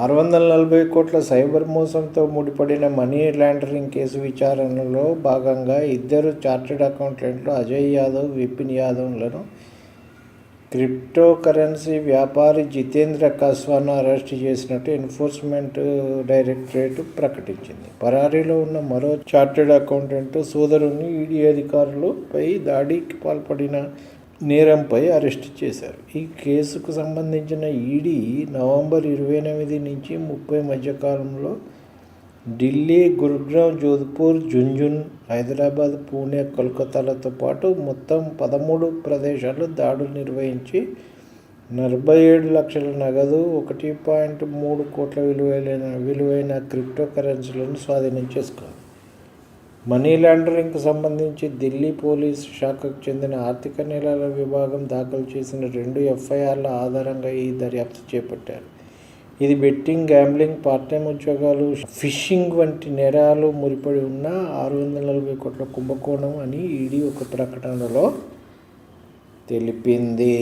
ఆరు వందల నలభై కోట్ల సైబర్ మోసంతో ముడిపడిన మనీ లాండరింగ్ కేసు విచారణలో భాగంగా ఇద్దరు చార్టెడ్ అకౌంటెంట్లు అజయ్ యాదవ్ విపిన్ యాదవ్లను క్రిప్టో కరెన్సీ వ్యాపారి జితేంద్ర కస్వాను అరెస్ట్ చేసినట్టు ఎన్ఫోర్స్మెంట్ డైరెక్టరేట్ ప్రకటించింది. పరారీలో ఉన్న మరో చార్టెడ్ అకౌంటెంట్ సోదరుని ఈడీ అధికారులపై దాడికి పాల్పడిన నేరంపై అరెస్ట్ చేశారు. ఈ కేసుకు సంబంధించిన ఈడీ నవంబర్ ఇరవై ఎనిమిది నుంచి ముప్పై మధ్య కాలంలో ఢిల్లీ గురుగ్రామ్ జోధ్పూర్ జుంజున్ హైదరాబాద్ పూణే కోల్కతాలతో పాటు మొత్తం పదమూడు ప్రదేశాల్లో దాడులు నిర్వహించి నలభై ఏడు లక్షల నగదు ఒకటి పాయింట్ మూడు కోట్ల విలువైన విలువైన క్రిప్టో కరెన్సీలను స్వాధీనం చేసుకుంది మనీ లాండరింగ్కు సంబంధించి ఢిల్లీ పోలీస్ శాఖకు చెందిన ఆర్థిక నేరాల విభాగం దాఖలు చేసిన రెండు ఎఫ్ఐఆర్ల ఆధారంగా ఈ దర్యాప్తు చేపట్టారు. ఇది బెట్టింగ్ గ్యాంబ్లింగ్ పార్ట్ టైం ఉద్యోగాలు ఫిషింగ్ వంటి నేరాలు ముడిపడి ఉన్న ఆరు వందల నలభై కోట్ల కుంభకోణం అని ఈడీ ఒక ప్రకటనలో తెలిపింది.